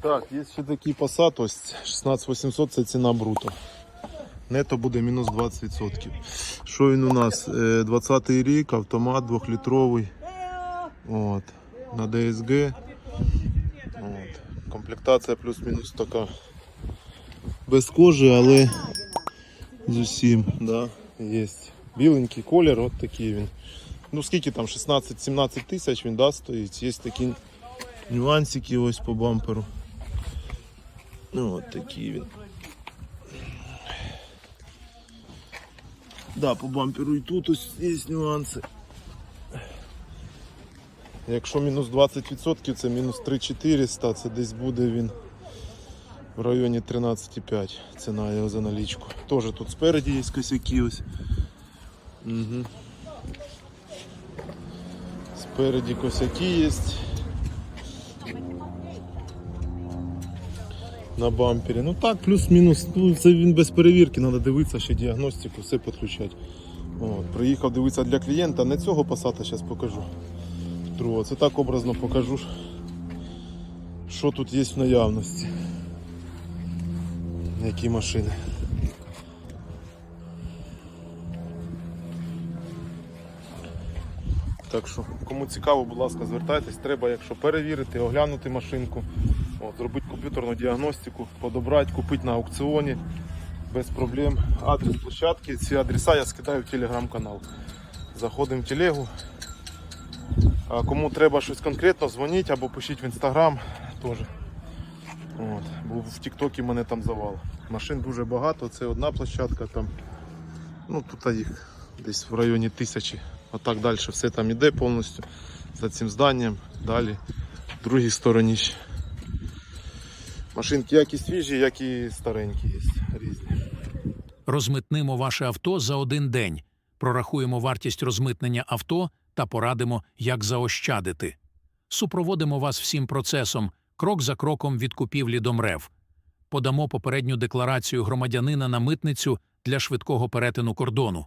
Так, є ще такий Passat, ось 16800 це ціна бруто. Нето буде мінус 20%. Що він у нас? Е, 20-й рік, автомат 2-літровий. От. На DSG. От. Комплектація плюс-мінус така. Без кожи, але з усім, да, є. Біленький колір, от такий він. Ну скільки там, 16-17 тисяч він да, стоїть. Є такі нюансики ось по бамперу. Ну от такий він. Да, по бамперу і тут ось є нюанси. Якщо мінус 20%, це мінус 3400, це десь буде він в районі 13,5 ціна його за налічку. Тоже тут спереді є косяки ось. Угу. Спереді косяки є. На бампері. Ну так, плюс-мінус. Ну, це він без перевірки, треба дивитися, ще діагностику, все підключати. От, приїхав дивитися для клієнта, не цього пасата зараз покажу. Другого. Це так образно покажу, що тут є в наявності. Які машини. Так що, кому цікаво, будь ласка, звертайтесь. Треба, якщо перевірити, оглянути машинку, от, зробити комп'ютерну діагностику, подобрати, купити на аукціоні без проблем. Адрес площадки, ці адреса я скидаю в телеграм-канал. Заходимо в телегу. А кому треба щось конкретно, дзвоніть або пишіть в інстаграм теж. От. Бо в Тіктокі мене там завал. Машин дуже багато, це одна площадка там. Ну тут їх десь в районі тисячі. А так далі все там іде повністю за цим зданням. Далі в другій стороні ще. Машинки як і свіжі, як і старенькі є різні. Розмитнимо ваше авто за один день, прорахуємо вартість розмитнення авто та порадимо, як заощадити. Супроводимо вас всім процесом, крок за кроком від купівлі до МРЕВ. Подамо попередню декларацію громадянина на митницю для швидкого перетину кордону.